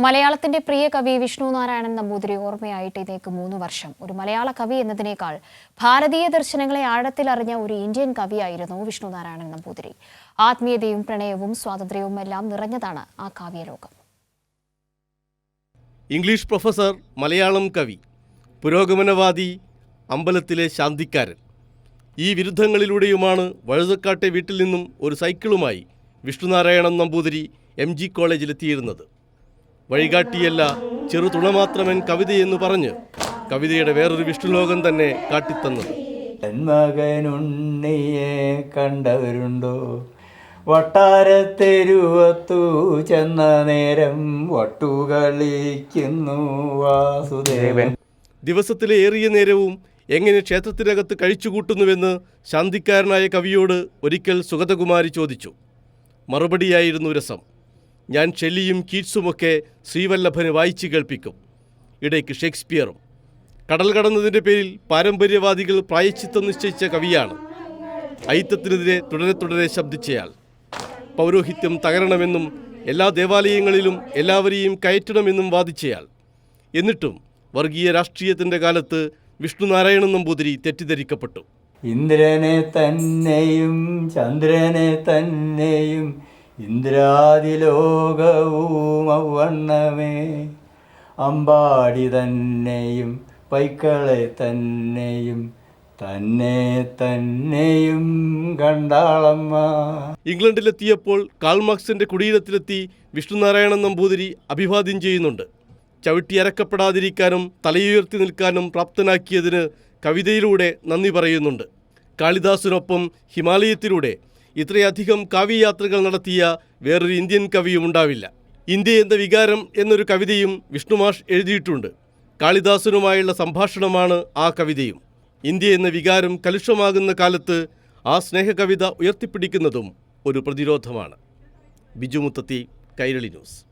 മലയാളത്തിന്റെ പ്രിയ കവി വിഷ്ണു നാരായണൻ നമ്പൂതിരി ഓർമ്മയായിട്ട് ഇതേക്ക് മൂന്ന് വർഷം. ഒരു മലയാള കവി എന്നതിനേക്കാൾ ഭാരതീയ ദർശനങ്ങളെ ആഴത്തിൽ അറിഞ്ഞ ഒരു ഇന്ത്യൻ കവിയായിരുന്നു വിഷ്ണു നാരായണൻ നമ്പൂതിരി. ആത്മീയതയും പ്രണയവും സ്വാതന്ത്ര്യവും എല്ലാം നിറഞ്ഞതാണ് ആ കാവ്യലോകം. ഇംഗ്ലീഷ് പ്രൊഫസർ മലയാളം കവി പുരോഗമനവാദി അമ്പലത്തിലെ ശാന്തിക്കാരൻ. ഈ വിരുദ്ധങ്ങളിലൂടെയുമാണ് വഴുതക്കാട്ടെ വീട്ടിൽ നിന്നും ഒരു സൈക്കിളുമായി വിഷ്ണുനാരായണൻ നമ്പൂതിരി എം ജി കോളേജിലെത്തിയിരുന്നത്. വഴികാട്ടിയല്ല. ചെറുതുണ മാത്രമൻ കവിതയെന്ന് പറഞ്ഞ് കവിതയുടെ വേറൊരു വിഷ്ണുലോകം തന്നെ കാട്ടിത്തന്നത്. മകനുണ്ണിയെ കണ്ടവരുണ്ടോ? വട്ടാരത്തെരുവത്തു ചെന്ന നേരം വട്ടുകളിക്കുന്നു വാസുദേവൻ. ദിവസത്തിലെ ഏറിയ നേരവും എങ്ങനെ ക്ഷേത്രത്തിനകത്ത് കഴിച്ചുകൂട്ടുന്നുവെന്ന് ശാന്തിക്കാരനായ കവിയോട് ഒരിക്കൽ സുഗതകുമാരി ചോദിച്ചു. മറുപടിയായിരുന്നു രസം. ഞാൻ ഷെല്ലിയും കീറ്റ്സുമൊക്കെ ശ്രീവല്ലഭന് വായിച്ചു കേൾപ്പിക്കും. ഇടയ്ക്ക് ഷേക്സ്പിയറും. കടൽ കടന്നതിന്റെ പേരിൽ പാരമ്പര്യവാദികൾ പ്രായച്ചിത്തം നിശ്ചയിച്ച കവിയാണ്. ഐത്തത്തിനെതിരെ തുടരെ തുടരെ ശബ്ദിച്ചയാൾ. പൗരോഹിത്യം തകരണമെന്നും എല്ലാ ദേവാലയങ്ങളിലും എല്ലാവരെയും കയറ്റണമെന്നും വാദിച്ചയാൾ. എന്നിട്ടും വർഗീയ രാഷ്ട്രീയത്തിന്റെ കാലത്ത് വിഷ്ണുനാരായണൻ നമ്പൂതിരി തെറ്റിദ്ധരിക്കപ്പെട്ടു. ഇന്ദ്രനെ തന്നെയും ചന്ദ്രനെ തന്നെയും ഇന്ദ്രാദിലോകവും അവണ്ണമേ അമ്പാടി തന്നെയും പൈക്കളെ തന്നെയും തന്നെ തന്നെയും കണ്ടാളമ്മ. ഇംഗ്ലണ്ടിലെത്തിയപ്പോൾ കാൾമാർക്സിന്റെ കുടീരത്തിലെത്തി വിഷ്ണുനാരായണൻ നമ്പൂതിരി അഭിവാദ്യം ചെയ്യുന്നുണ്ട്. ചവിട്ടി അരക്കപ്പെടാതിരിക്കാനും തലയുയർത്തി നിൽക്കാനും പ്രാപ്തനാക്കിയതിന് കവിതയിലൂടെ നന്ദി പറയുന്നുണ്ട്. കാളിദാസിനൊപ്പം ഹിമാലയത്തിലൂടെ ഇത്രയധികം കാവ്യയാത്രകൾ നടത്തിയ വേറൊരു ഇന്ത്യൻ കവിയും ഉണ്ടാവില്ല. ഇന്ത്യ എന്ന വികാരം എന്നൊരു കവിതയും വിഷ്ണുമാഷ് എഴുതിയിട്ടുണ്ട്. കാളിദാസനുമായുള്ള സംഭാഷണമാണ് ആ കവിതയും. ഇന്ത്യ എന്ന വികാരം കലുഷമാകുന്ന കാലത്ത് ആ സ്നേഹകവിത ഉയർത്തിപ്പിടിക്കുന്നതും ഒരു പ്രതിരോധമാണ്. ബിജു മുത്തത്തി കൈരളി ന്യൂസ്.